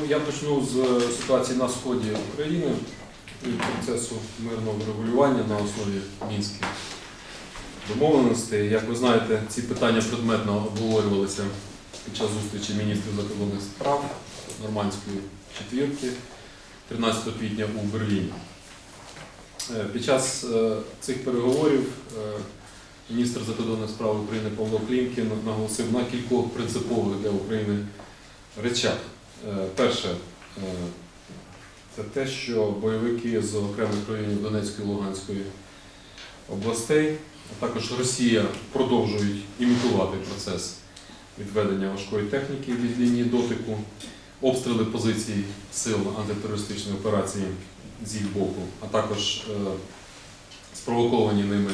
Ну, я почну з е, ситуації на сході України і процесу мирного врегулювання на основі мінських домовленостей. Як ви знаєте, ці питання предметно обговорювалися під час зустрічі міністрів закордонних справ нормандської четвірки 13 квітня у Берліні. Е, Під час е, цих переговорів міністр закордонних справ України Павло Клімкін наголосив на кількох принципових для України речах. Е, Перше, е, це те, що бойовики з окремих районів Донецької і Луганської областей, а також Росія продовжують імітувати процес відведення важкої техніки від лінії дотику, обстріли позицій сил антитерористичної операції з їх боку, а також е, спровоковані ними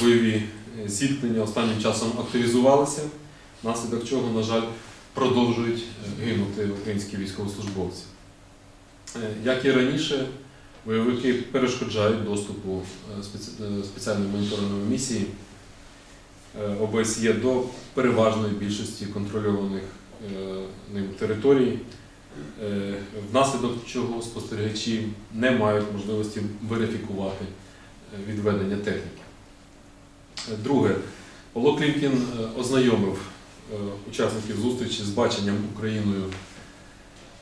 бойові зіткнення. Останнім часом активізувалися, внаслідок чого, на жаль, продовжують гинути українські військовослужбовці. Е, Як і раніше, бойовики перешкоджають доступу е, е, спеціальної моніторингової місії ОБСЄ до переважної більшості контрольованих ним територій, внаслідок чого спостерігачі не мають можливості верифікувати відведення техніки. Друге, Павло Клімкін ознайомив учасників зустрічі з баченням Україною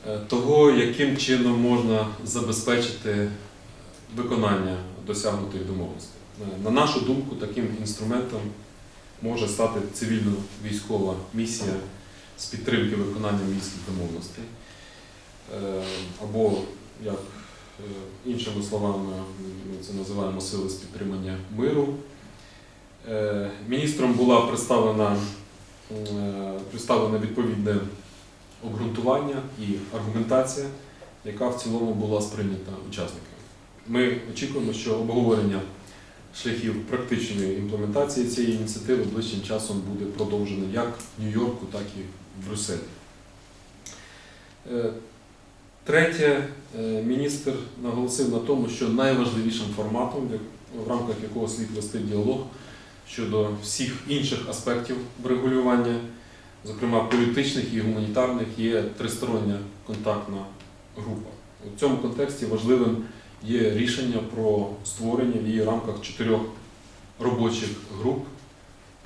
е, того, яким чином можна забезпечити виконання досягнутих домовленостей. Е, На нашу думку, таким інструментом може стати цивільно-військова місія з підтримки виконання мінських домовленостей. Е, Або, як е, іншими словами, ми це називаємо сили з підтримання миру. Е, Міністром була представлена, е, представлена відповідне обґрунтування і аргументація, яка в цілому була сприйнята учасниками. Ми очікуємо, що обговорення шляхів практичної імплементації цієї ініціативи ближчим часом буде продовжено як в Нью-Йорку, так і в Брюсселі. Е, Третє, е, міністр наголосив на тому, що найважливішим форматом, в рамках якого слід вести діалог щодо всіх інших аспектів врегулювання, зокрема політичних і гуманітарних, є тристороння контактна група. У цьому контексті важливим є рішення про створення в її рамках чотирьох робочих груп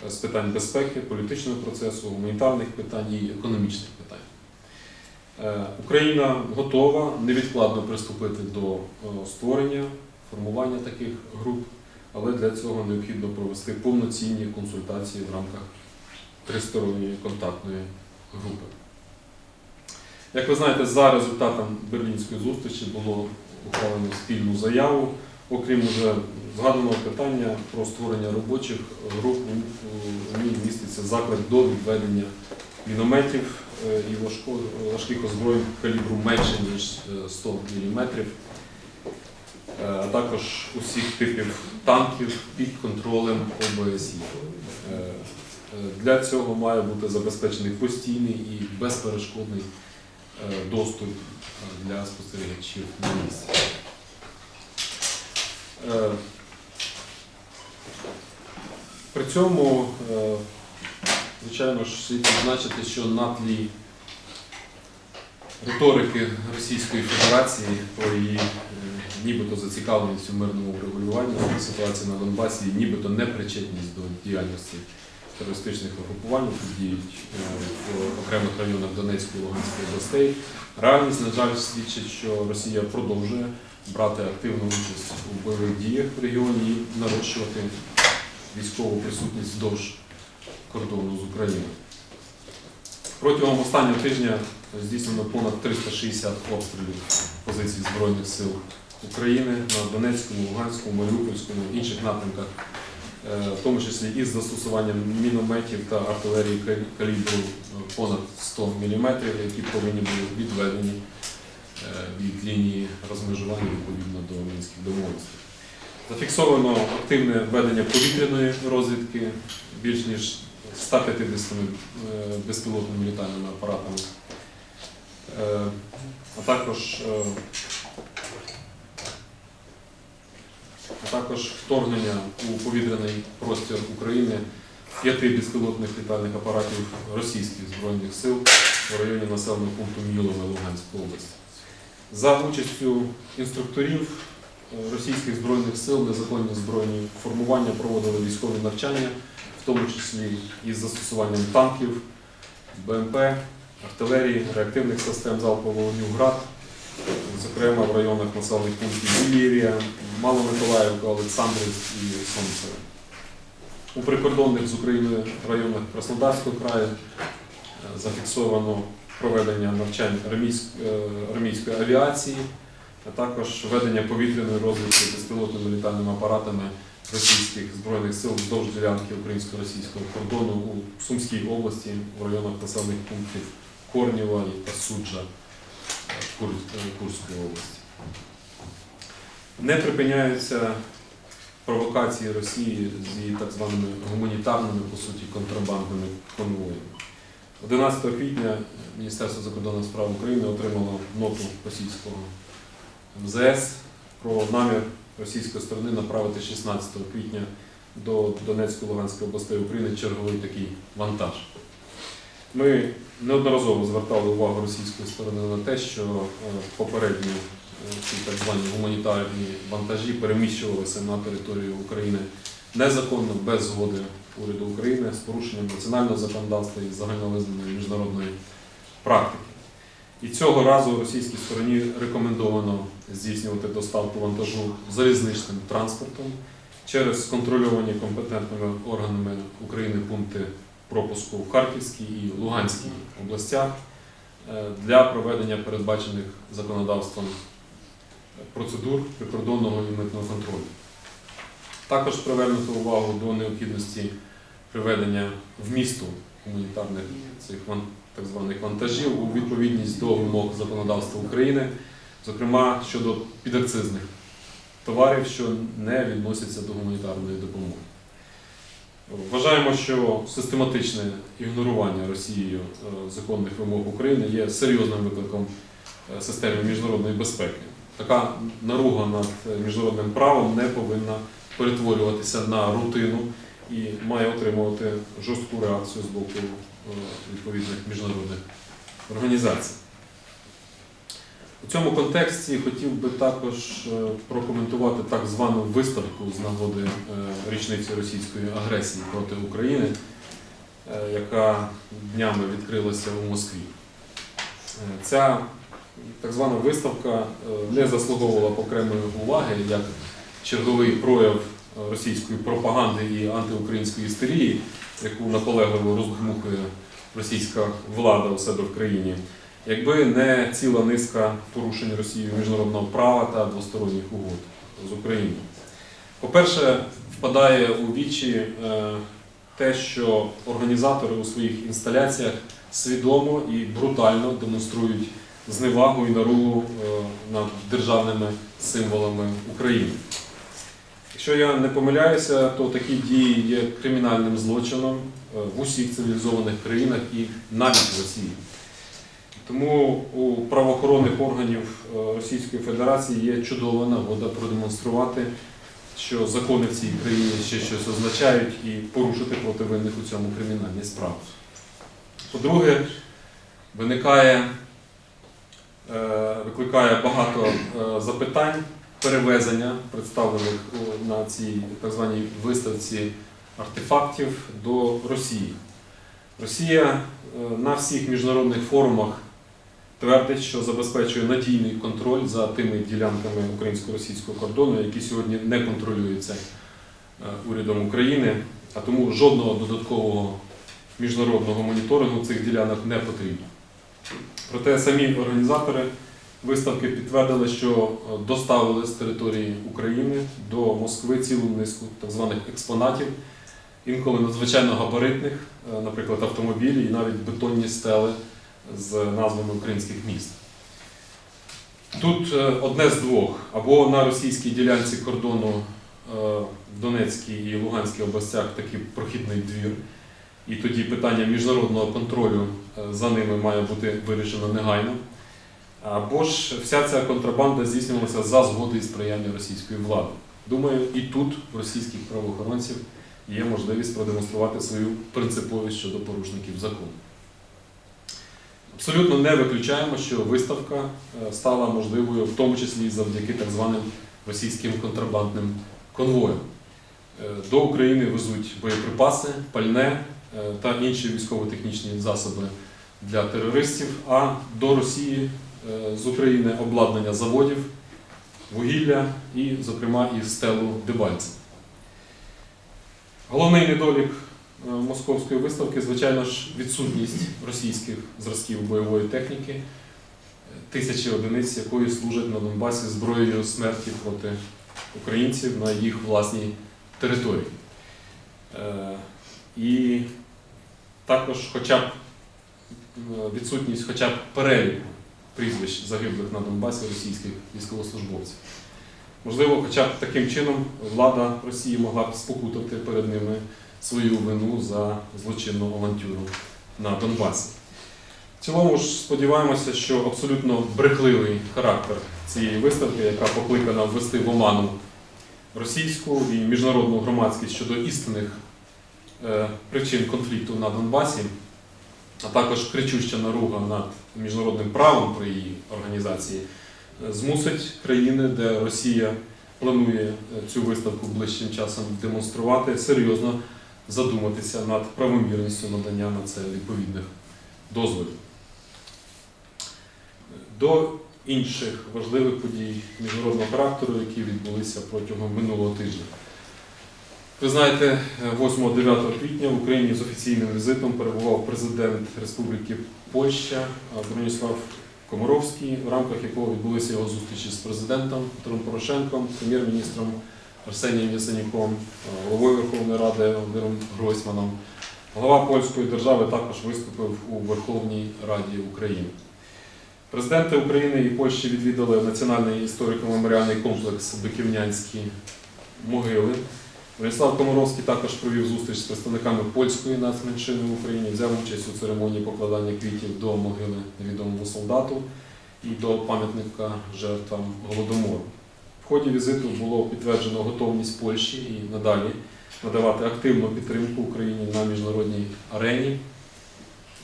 з питань безпеки, політичного процесу, гуманітарних питань і економічних питань. Е, Україна готова невідкладно приступити до е, створення, формування таких груп, але для цього необхідно провести повноцінні консультації в рамках тристоронньої контактної групи. Як ви знаєте, за результатом Берлінської зустрічі було ухвалено спільну заяву. Окрім вже згаданого питання про створення робочих груп, у- ній міститься заклик до відведення мінометів е, і важких озброєнь калібру менше, ніж е, 100 мм, а також усіх типів танків під контролем ОБСЄ. Е, е, Для цього має бути забезпечений постійний і безперешкодний е, доступ для спостерігачів на місці. При цьому, звичайно ж, слід відзначити, що на тлі риторики Російської Федерації про її е, нібито зацікавленість у мирному врегулюванні ситуації на Донбасі, і нібито непричетність до діяльності терористичних угрупувань, які діють е, в окремих районах Донецької і Луганської областей. Реальність, на жаль, свідчить, що Росія продовжує брати активну участь у бойових діях в регіоні і нарощувати військову присутність вздовж кордону з Україною. Протягом останнього тижня здійснено понад 360 обстрілів позицій Збройних сил України на Донецькому, Луганському, Маріупольському інших напрямках, е, в тому числі із застосуванням мінометів та артилерії калібру е, понад 100 мм, які повинні були відведені е, від лінії розмежування відповідно до мінських домовленостей. Зафіксовано активне ведення повітряної розвідки більш ніж 150 е, безпілотними літальними апаратами, а також, е, а також вторгнення у повітряний простір України п'яти безпілотних літальних апаратів російських збройних сил в районі населеного пункту Мілове Луганської області. За участю інструкторів е, російських збройних сил незаконні збройні формування проводили військові навчання, в тому числі із застосуванням танків, БМП, артилерії, реактивних систем залпового вогню ГРАД, зокрема в районах населених пунктів Іллірія, Маломиколаївка, Олександрівськ і Сонцеве. У прикордонних з Україною районах Краснодарського краю е, зафіксовано проведення навчань е, армійської авіації, а також ведення повітряної розвідки безпілотними літальними апаратами російських збройних сил вздовж ділянки українсько-російського кордону у Сумській області в районах населених пунктів Корнєва та Суджа Кур- е, Курської області. Не припиняються провокації Росії з її так званими гуманітарними, по суті, контрабандними конвоями. 11 квітня Міністерство закордонних справ України отримало ноту російського МЗС про намір російської сторони направити 16 квітня до Донецької Луганської областей України черговий такий вантаж. Ми неодноразово звертали увагу російської сторони на те, що е, попередні е, ці так звані гуманітарні вантажі переміщувалися на територію України незаконно, без згоди уряду України, з порушенням національного законодавства і загальновизнаної міжнародної практики. І цього разу російській стороні рекомендовано здійснювати доставку вантажу залізничним транспортом через контрольовані компетентними органами України пункти пропуску в Харківській і Луганській областях е, для проведення передбачених законодавством процедур прикордонного і митного контролю. Також привернуто увагу до необхідності приведення вмісту гуманітарних цих так званих вантажів у відповідність до вимог законодавства України, зокрема щодо підакцизних товарів, що не відносяться до гуманітарної допомоги. Вважаємо, що систематичне ігнорування Росією е, законних вимог України є серйозним викликом е, системи міжнародної безпеки. Така наруга над е, міжнародним правом не повинна перетворюватися на рутину і має отримувати жорстку реакцію з боку відповідних міжнародних організацій. У цьому контексті хотів би також е, прокоментувати так звану виставку з нагоди е, річниці російської агресії проти України, е, яка днями відкрилася у Москві. Ця так звана виставка не заслуговувала окремої уваги як черговий прояв російської пропаганди і антиукраїнської істерії, яку наполегливо роздмухує російська влада у себе в країні, якби не ціла низка порушень Росією міжнародного права та двосторонніх угод з Україною. По-перше, впадає у вічі е, те, що організатори у своїх інсталяціях свідомо і брутально демонструють зневагу і наругу е, над державними символами України. Якщо я не помиляюся, то такі дії є кримінальним злочином е, в усіх цивілізованих країнах і навіть в Росії. Тому у правоохоронних органів е, Російської Федерації є чудова нагода продемонструвати, що закони в цій країні ще щось означають і порушити проти винних у цьому кримінальні справи. По-друге, виникає, е, викликає багато е, запитань перевезення представлених на цій так званій виставці артефактів до Росії. Росія на всіх міжнародних форумах твердить, що забезпечує надійний контроль за тими ділянками українсько-російського кордону, які сьогодні не контролюються е, урядом України, а тому жодного додаткового міжнародного моніторингу цих ділянок не потрібно. Проте самі організатори виставки підтвердили, що е, доставили з території України до Москви цілу низку так званих експонатів, інколи надзвичайно габаритних, е, наприклад, автомобілі і навіть бетонні стели з назвами українських міст. Тут е, одне з двох: або на російській ділянці кордону е, в Донецькій і Луганській областях такий прохідний двір, і тоді питання міжнародного контролю е, за ними має бути вирішено негайно. Або ж вся ця контрабанда здійснювалася за згоди і сприяння російської влади. Думаю, і тут в російських правоохоронців є можливість продемонструвати свою принциповість щодо порушників закону. Абсолютно не виключаємо, що виставка е, стала можливою, в тому числі завдяки так званим російським контрабандним конвоям. Е, До України везуть боєприпаси, пальне е, та інші військово-технічні засоби для терористів, а до Росії з України обладнання заводів, вугілля і, зокрема, і стелу Дебальцев. Головний недолік московської виставки, звичайно ж, відсутність російських зразків бойової техніки, е, тисячі одиниць якої служать на Донбасі зброєю смерті проти українців на їх власній території. Е, І також хоча б е, відсутність хоча б переліку прізвищ загиблих на Донбасі російських військовослужбовців. Можливо, хоча б таким чином влада Росії могла б спокутати перед ними свою вину за злочинну авантюру на Донбасі. В цілому ж сподіваємося, що абсолютно брехливий характер цієї виставки, яка покликана ввести в оману російську і міжнародну громадськість щодо істинних е, причин конфлікту на Донбасі, а також кричуща наруга над міжнародним правом при її організації, е, змусить країни, де Росія планує е, цю виставку ближчим часом демонструвати, серйозно задуматися над правомірністю надання на це відповідних дозволів. До інших важливих подій міжнародного характеру, які відбулися протягом минулого тижня. Ви знаєте, 8-9 квітня в Україні з офіційним візитом перебував президент Республіки Польща Броніслав Комаровський, в рамках якого відбулися його зустрічі з президентом Петром Порошенком, прем'єр-міністром Арсенієм Ясенюком, головою Верховної Ради Володимиром Гройсманом. Голова польської держави також виступив у Верховній Раді України. Президенти України і Польщі відвідали Національний історико-меморіальний комплекс Биківнянські могили. Владислав Комаровський також провів зустріч з представниками польської нацменшини в Україні, взяв участь у церемонії покладання квітів до могили невідомого солдату і до пам'ятника жертвам Голодомору. В ході візиту було підтверджено готовність Польщі і надалі надавати активну підтримку Україні на міжнародній арені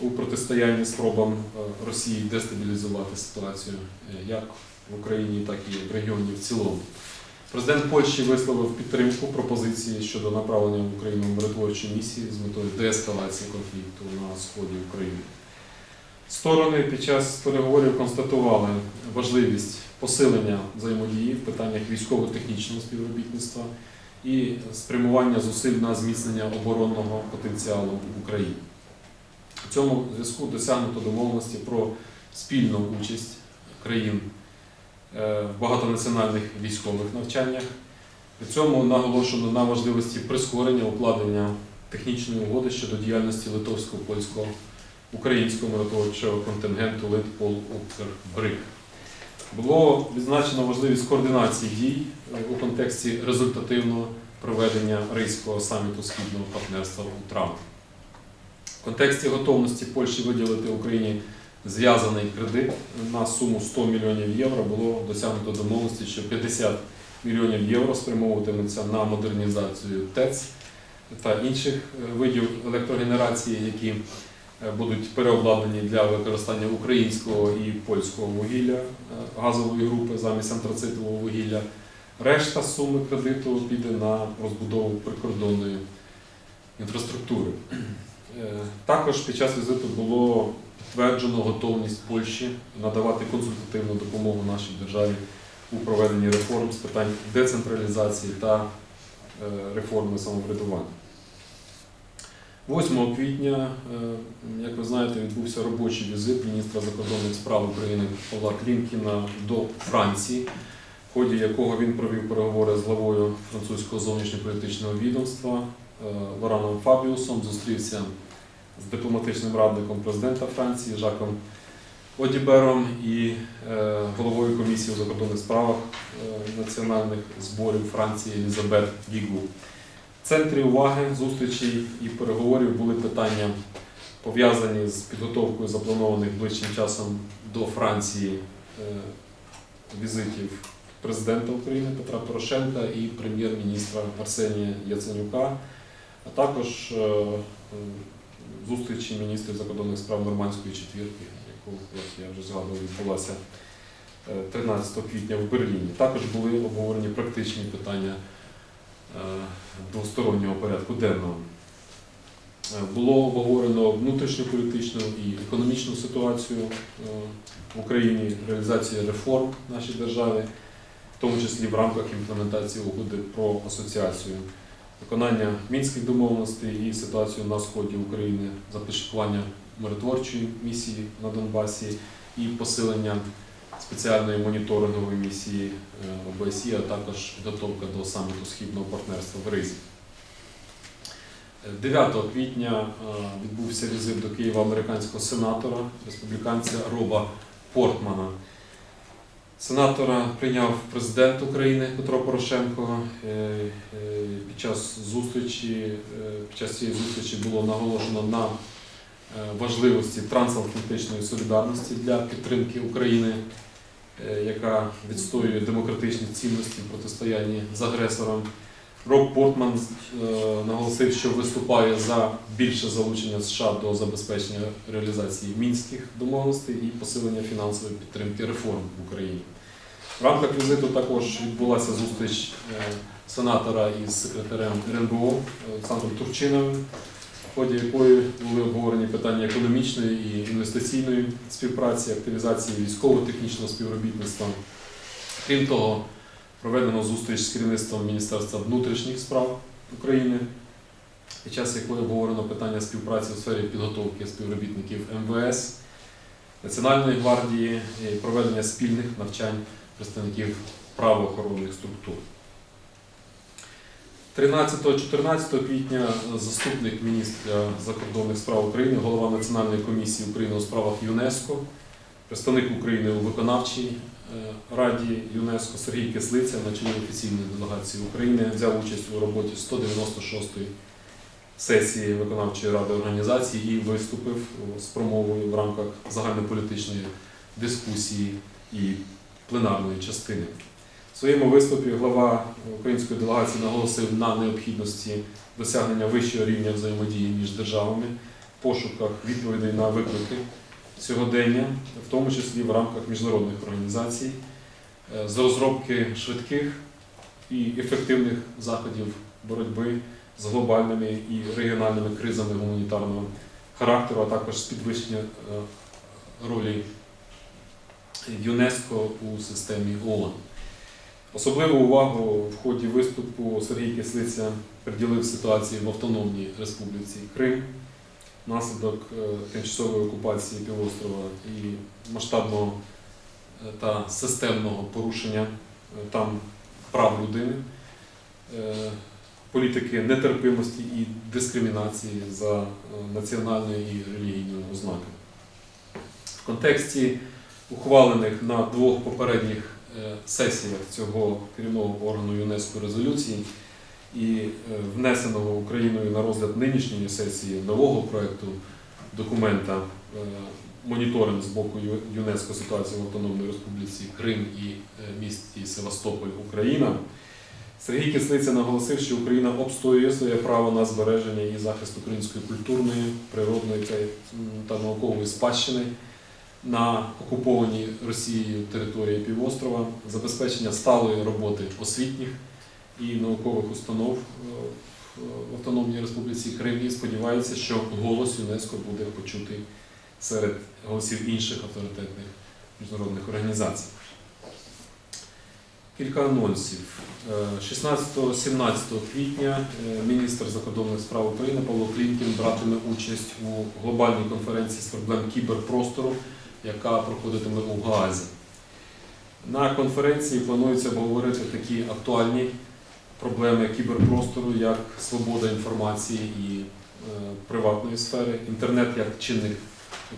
у протистоянні спробам е, Росії дестабілізувати ситуацію е, як в Україні, так і в регіоні в цілому. Президент Польщі висловив підтримку пропозиції щодо направлення в Україну миротворчої місії з метою деескалації конфлікту на сході України. Сторони під час переговорів констатували важливість посилення взаємодії в питаннях військово-технічного співробітництва і спрямування зусиль на зміцнення оборонного потенціалу в Україні. В цьому зв'язку досягнуто домовленості про спільну участь країн е, в багатонаціональних військових навчаннях. При цьому наголошено на важливості прискорення укладення технічної угоди щодо діяльності литовського, польського, українського миротворчого контингенту Литпол Укрбриг. Було відзначено важливість координації дій е, у контексті результативного проведення Ризького саміту Східного партнерства у травні. В контексті готовності Польщі виділити Україні зв'язаний кредит на суму 100 мільйонів євро було досягнуто домовленості, що 50 мільйонів євро спрямовуватимуться на модернізацію ТЕЦ та інших е, видів електрогенерації, які будуть переобладнані для використання українського і польського вугілля е, газової групи замість антрацитового вугілля. Решта суми кредиту піде на розбудову прикордонної інфраструктури. Е, Також під час візиту було підтверджено готовність Польщі надавати консультативну допомогу нашій державі у проведенні реформ з питань децентралізації та е, реформи самоврядування. 8 квітня, е, як ви знаєте, відбувся робочий візит міністра закордонних справ України Павла Клімкіна до Франції, в ході якого він провів переговори з главою французького зовнішньополітичного відомства е, Лораном Фабіусом, зустрівся з дипломатичним радником президента Франції Жаком Одібером і е, головою комісії у закордонних справах національних зборів Франції Елізабет Гігу. В центрі уваги зустрічей і переговорів були питання, пов'язані з підготовкою запланованих ближчим часом до Франції е, візитів президента України Петра Порошенка і прем'єр-міністра Арсенія Яценюка, а також е, е, зустрічі міністрів закордонних справ Нормандської четвірки, яку, як я вже згадував, відбулася е, 13 квітня в Берліні. Також були обговорені практичні питання е, двостороннього порядку денного. Е, Було обговорено внутрішньополітичну і економічну ситуацію е, в Україні, реалізацію реформ в нашій державі, в тому числі в рамках імплементації угоди про асоціацію, виконання мінських домовленостей і ситуацію на сході України, започаткування миротворчої місії на Донбасі і посилення спеціальної моніторингової місії е, ОБСЄ, а також підготовка до саміту Східного партнерства в Ризі. 9 квітня е, відбувся візит до Києва американського сенатора, республіканця Роба Портмана. Сенатора прийняв президент України Петро Порошенко. Е, Під час зустрічі, під час цієї зустрічі було наголошено на важливості трансатлантичної солідарності для підтримки України, яка відстоює демократичні цінності в протистоянні з агресором. Роб Портман е, наголосив, що виступає за більше залучення США до забезпечення реалізації мінських домовленостей і посилення фінансової підтримки реформ в Україні. В рамках візиту також відбулася зустріч е, сенатора із секретарем РНБО Олександром Турчиновим, в ході якої були обговорені питання економічної і інвестиційної співпраці, активізації військово-технічного співробітництва. Крім того, проведено зустріч з керівництвом Міністерства внутрішніх справ України, під час якої обговорено питання співпраці у сфері підготовки співробітників МВС, Національної гвардії і проведення спільних навчань представників правоохоронних структур. 13-14 квітня заступник міністра закордонних справ України, голова Національної комісії України у справах ЮНЕСКО, представник України у виконавчій е, раді ЮНЕСКО Сергій Кислиця на чолі офіційної делегації України взяв участь у роботі 196-ї сесії виконавчої ради організації і виступив з промовою в рамках загальнополітичної дискусії і пленарної частини. В своєму виступі глава української делегації наголосив на необхідності досягнення вищого рівня взаємодії між державами, пошуках відповідей на виклики сьогодення, в тому числі в рамках міжнародних організацій, е, з розробки швидких і ефективних заходів боротьби з глобальними і регіональними кризами гуманітарного характеру, а також з підвищення е, ролі ЮНЕСКО у системі ООН. Особливу увагу в ході виступу Сергій Кислиця приділив ситуації в Автономній Республіці Крим внаслідок е, тимчасової окупації півострова і масштабного е, та системного порушення е, там прав людини, політики нетерпимості і дискримінації за національною і релігійною ознаками. В контексті ухвалених на двох попередніх сесіях цього керівного органу ЮНЕСКО резолюції і е, внесеного Україною на розгляд нинішньої сесії нового проекту документа е, моніторинг з боку ЮНЕСКО ситуації в Автономній Республіці Крим і е, місті Севастополь, Україна. Сергій Кислиця наголосив, що Україна обстоює своє право на збереження і захист української культурної, природної та наукової спадщини на окупованій Росією території півострова, забезпечення сталої роботи освітніх і наукових установ е, в Автономній Республіці Крим і сподівається, що голос ЮНЕСКО буде почутий серед голосів інших авторитетних міжнародних організацій. Кілька анонсів. Е, 16-17 квітня е, міністр закордонних справ України Павло Клімкін братиме участь у глобальній конференції з проблем кіберпростору, яка проходитиме у Гаазі. На конференції планується обговорити такі актуальні проблеми кіберпростору, як свобода інформації і е, приватної сфери, інтернет як чинник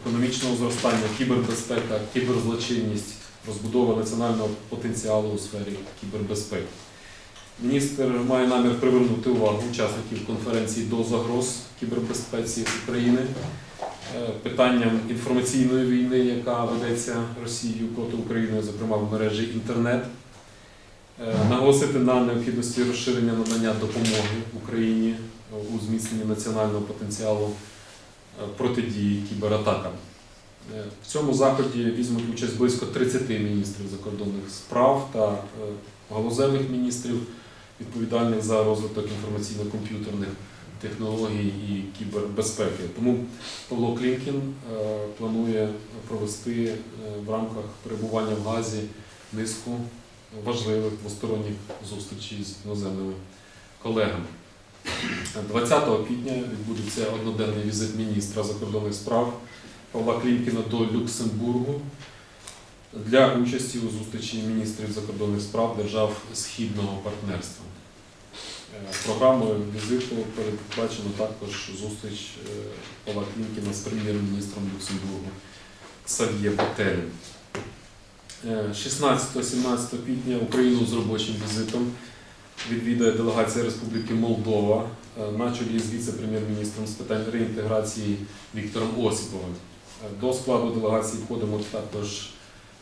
економічного зростання, кібербезпека, кіберзлочинність, розбудова національного потенціалу у сфері кібербезпеки. Міністр має намір привернути увагу учасників конференції до загроз кібербезпеці України, питанням інформаційної війни, яка ведеться Росією проти України, зокрема в мережі інтернет, Е, наголосити на необхідності розширення надання допомоги Україні у зміцненні національного потенціалу е, протидії кібератакам. Е, В цьому заході візьмуть участь близько 30 міністрів закордонних справ та е, галузевих міністрів, відповідальних за розвиток інформаційно-комп'ютерних технологій і кібербезпеки. Тому Павло Клімкін е, планує провести е, в рамках перебування в Газі низку важливих двосторонніх зустрічей з іноземними колегами. 20 квітня відбудеться одноденний візит міністра закордонних справ Павла Клімкіна до Люксембургу для участі у зустрічі міністрів закордонних справ держав Східного партнерства. Е, Програмою візиту передбачено також зустріч е, Павла Клімкіна з прем'єр-міністром Люксембургу Сав'є Пателем. Е, 16-17 квітня Україну з робочим візитом відвідає делегація Республіки Молдова на чолі з віце-прем'єр-міністром з питань реінтеграції Віктором Осіповим. До складу делегації входимо також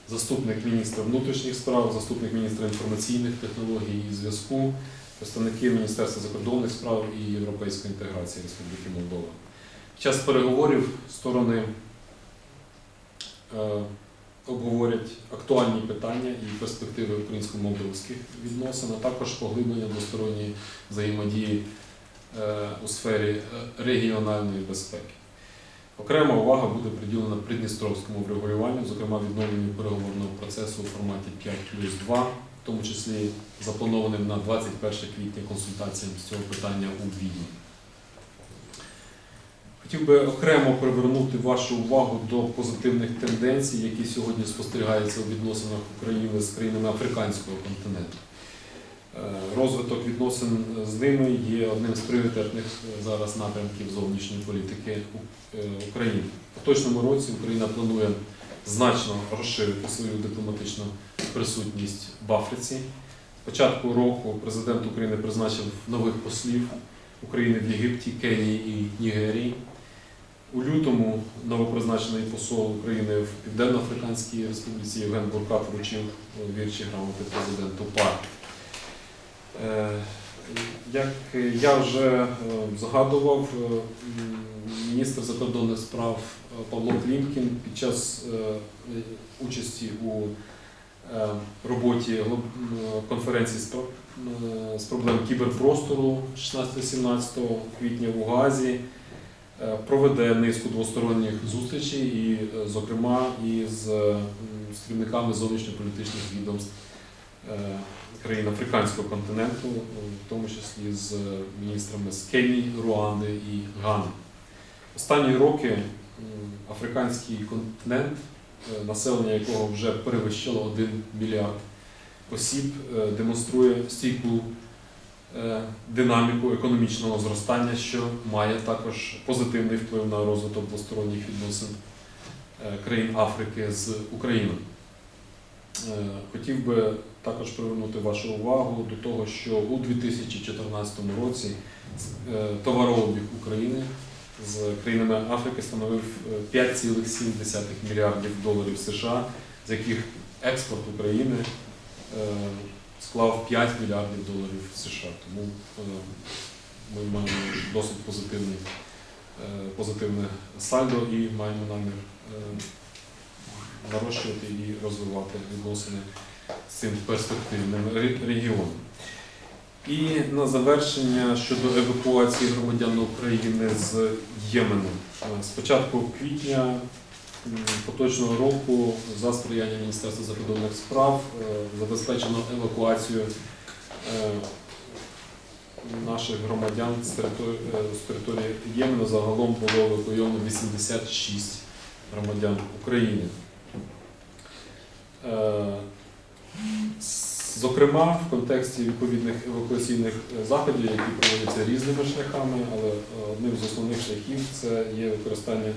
заступник міністра внутрішніх справ, заступник міністра інформаційних технологій і зв'язку, представники Міністерства закордонних справ і європейської інтеграції Республіки Молдова. Під час переговорів сторони е, обговорять актуальні питання і перспективи українсько-молдовських відносин, а також поглиблення двосторонньої взаємодії е, у сфері е, регіональної безпеки. Окрема увага буде приділена придністровському врегулюванню, зокрема відновленню переговорного процесу у форматі 5 плюс 2, в тому числі запланованим на 21 квітня консультаціям з цього питання у Відні. Хотів би окремо привернути вашу увагу до позитивних тенденцій, які сьогодні спостерігаються у відносинах України з країнами африканського континенту. Е, Розвиток відносин з ними є одним з пріоритетних зараз напрямків зовнішньої політики е, України. В поточному році Україна планує значно розширити свою дипломатичну присутність в Африці. З початку року президент України призначив нових послів України в Єгипті, Кенії і Нігерії. У лютому новопризначений посол України в Південно-Африканській Республіці Євген Буркат вручив вірчі грамоти президенту ПАР. Е, Як я вже е, згадував, е, міністр закордонних справ Павло Клімкін під час участі у роботі глоб- конференції м, з проблем кіберпростору 16-17 квітня в Газі е, проведе низку двосторонніх зустрічей, і, е, зокрема, із е, з керівниками зовнішньополітичних відомств е, країн африканського континенту, е, в тому числі з е, міністрами з Кенії, Руанди і Гани. Останні роки африканський континент, е, населення якого вже перевищило 1 мільярд осіб, е, демонструє стійку е, динаміку економічного зростання, що має також позитивний вплив на розвиток двосторонніх відносин е, країн Африки з Україною. Е, Хотів би також привернути вашу увагу до того, що у 2014 році е, товарообіг України з країнами Африки становив е, 5,7 мільярдів доларів США, з яких експорт України е, склав 5 мільярдів доларів США. Тому е, ми маємо досить позитивний, е, позитивне сальдо і маємо намір е, нарощувати і розвивати відносини з цим перспективним регіоном. І на завершення щодо евакуації громадян України з Ємену. Е, З початку квітня поточного року за сприяння Міністерства закордонних справ е, забезпечено евакуацію е, наших громадян з території Ємену. Загалом було евакуйовано 86 громадян України. Зокрема, в контексті відповідних евакуаційних е, заходів, які проводяться різними шляхами, але е, одним з основних шляхів це є використання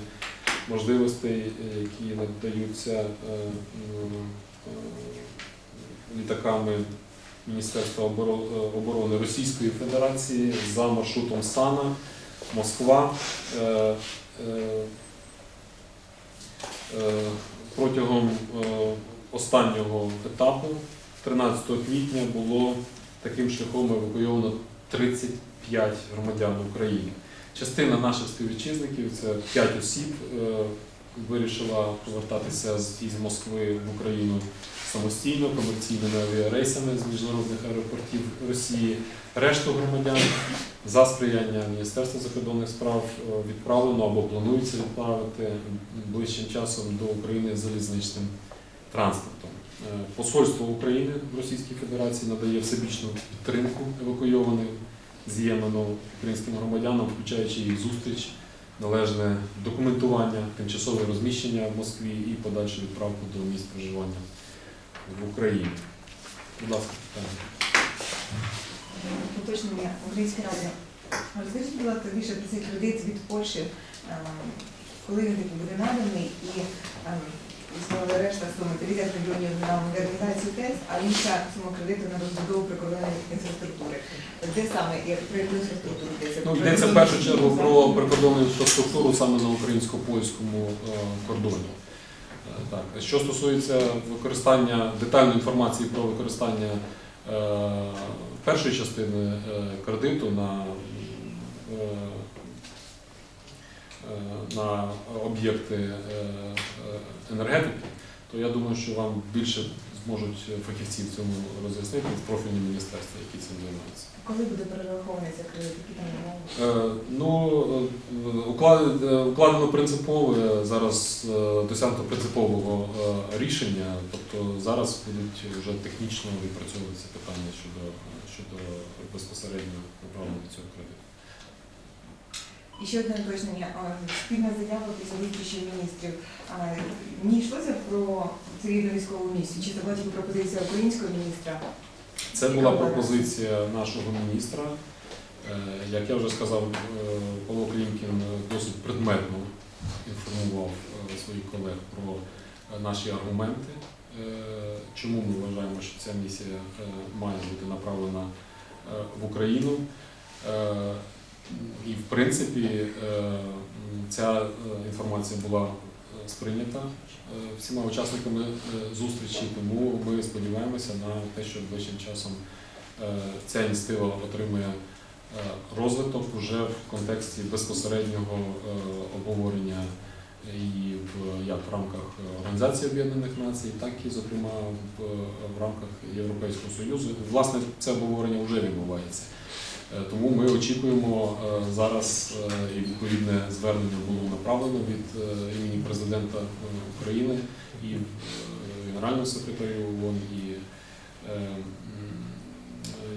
можливостей, е, які надаються літаками Міністерства оборони Російської Федерації за маршрутом Сана, Москва. Протягом останнього етапу, 13 квітня, було таким шляхом евакуйовано 30 5 громадян України. Частина наших співвітчизників, це 5 осіб, е, вирішила повертатися із Москви в Україну самостійно, комерційними авіарейсами з міжнародних аеропортів Росії. Решту громадян за сприяння Міністерства закордонних справ е, відправлено або планується відправити ближчим часом до України залізничним транспортом. Е, Посольство України в Російській Федерації надає всебічну підтримку евакуйованих з Ємену українським громадянам, включаючи їх зустріч, належне документування, тимчасове розміщення в Москві і подальшу відправку до місць проживання в Україні. Будь ласка, питання. Уточнення Української ради. Розкажіть, будь ласка, більше про цей кредит від Польщі, е, коли він буде наданий і знову решта суми 50 мільйонів на модернізацію ТЕС, а інша сума кредиту на розбудову прикордонної інфраструктури. Де саме як про яку інфраструктуру йдеться? Ну, йдеться в першу чергу про прикордонну інфраструктуру саме на українсько-польському е, кордоні. Е, Так. Що стосується використання детальної інформації про використання е, першої частини е, кредиту на, е, на об'єкти е, е, енергетики, то я думаю, що вам більше зможуть фахівці в цьому роз'яснити в профільні міністерства, які цим займаються. Коли буде перерахований кредит? Там? Е, Ну, е, е, укладено принципове, зараз е, досягнуто принципового е, рішення, тобто зараз будуть вже технічно відпрацьовуватися питання щодо, щодо безпосередньо направлення цього кредиту. І ще одне уточнення. Спільна заява після зустрічі міністрів. Не йшлося про цивільну військову місію, чи це була тільки пропозиція українського міністра? Це була пропозиція нашого міністра. Е, Як я вже сказав, е, Павло Клімкін досить предметно інформував е, своїх колег про е, наші аргументи, е, чому ми вважаємо, що ця місія е, має бути направлена е, в Україну. І в принципі е, ця е, інформація була е, сприйнята всіма учасниками зустрічі, тому ми сподіваємося на те, що ближчим часом ця ініціатива отримує розвиток уже в контексті безпосереднього обговорення і в як в рамках Організації Об'єднаних Націй, так і, зокрема, в рамках Європейського Союзу. Власне, це обговорення вже відбувається. Е, Тому ми очікуємо е, зараз е, і відповідне звернення було направлено від імені президента України і Генерального секретаря ООН, і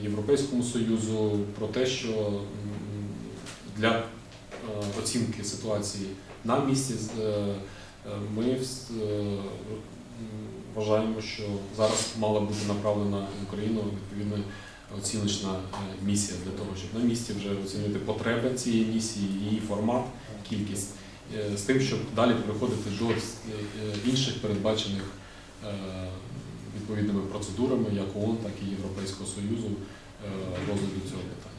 Європейському Союзу про те, що для оцінки ситуації на місці ми вважаємо, що зараз мала бути направлена в Україну відповідна оціночна е, місія для того, щоб на місці вже оцінити потреби цієї місії, її формат, кількість, е, з тим, щоб далі переходити до е, інших передбачених відповідними процедурами, як ООН, так і Європейського Союзу розгляду цього питання.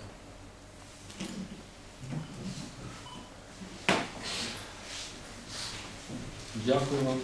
Дякую вам.